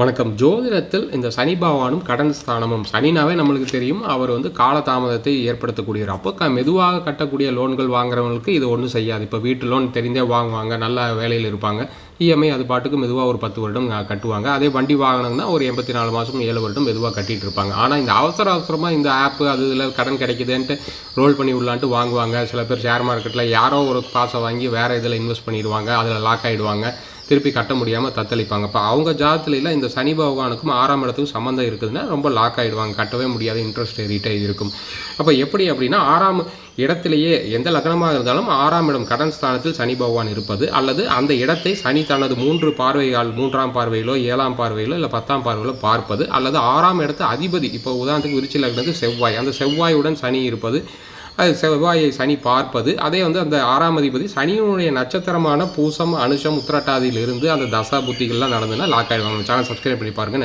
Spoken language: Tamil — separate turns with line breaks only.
வணக்கம். ஜோதிடத்தில் இந்த சனி பகவானும் கடன் ஸ்தானமும். சனினாவே நம்மளுக்கு தெரியும் அவர் வந்து காலதாமதத்தை ஏற்படுத்தக்கூடியவர் அப்போ க மெதுவாக கட்டக்கூடிய லோன்கள் வாங்குறவங்களுக்கு இது ஒன்றும் செய்யாது. இப்போ வீட்டு லோன் தெரிந்தே வாங்குவாங்க நல்ல வேலையில் இருப்பாங்க. இஎம்ஐ அது பாட்டுக்கு மெதுவாக ஒரு பத்து வருடம் கட்டுவாங்க. அதே வண்டி வாகனம்னா ஒரு எண்பத்தி நாலு மாதம் ஏழு வருடம் மெதுவாக கட்டிட்டு இருப்பாங்க. ஆனால் இந்த அவசர அவசரமாக இந்த ஆப்பு அது இதில் கடன் கிடைக்குதுன்ட்டு ரோல் பண்ணி உள்ளான்ட்டு வாங்குவாங்க. சில பேர் ஷேர் மார்க்கெட்டில் யாரோ ஒரு காசை வாங்கி வேறு இதில் இன்வெஸ்ட் பண்ணிடுவாங்க. அதில் லாக் ஆகிடுவாங்க திருப்பி கட்ட முடியாமல் தத்தளிப்பாங்க. இப்போ அவங்க ஜாதத்துல இந்த சனி பகவானுக்கும் ஆறாம் இடத்துக்கும் சம்மந்தம் இருக்குதுன்னா ரொம்ப லாக் ஆகிடுவாங்க கட்டவே முடியாத இன்ட்ரெஸ்ட் ஏறிட்டே இருக்கும். அப்போ எப்படி அப்படின்னா ஆறாம் இடத்திலேயே எந்த லக்னமாக இருந்தாலும் ஆறாம் இடம் கடன் ஸ்தானத்தில் சனி பகவான் இருப்பது அல்லது அந்த இடத்தை சனி தனது மூன்று பார்வையால் மூன்றாம் பார்வையிலோ ஏழாம் பார்வையிலோ இல்லை பத்தாம் பார்வையிலோ பார்ப்பது அல்லது ஆறாம் இடத்து அதிபதி இப்போ உதாரணத்துக்கு விருச்சி லக்னத்துக்கு செவ்வாய். அந்த செவ்வாயுடன் சனி இருப்பது அது செவ்வாயை சனி பார்ப்பது. அதே வந்து அந்த ஆறாம் அதிபதி சனியினுடைய நட்சத்திரமான பூசம் அனுஷம் உத்திரட்டாதியிலிருந்து அந்த தசா புத்திகள்லாம் நடந்ததுன்னா லாக் ஆகிடுவாங்க சேனல் சப்ஸ்கிரைப் பண்ணி பாருங்கள்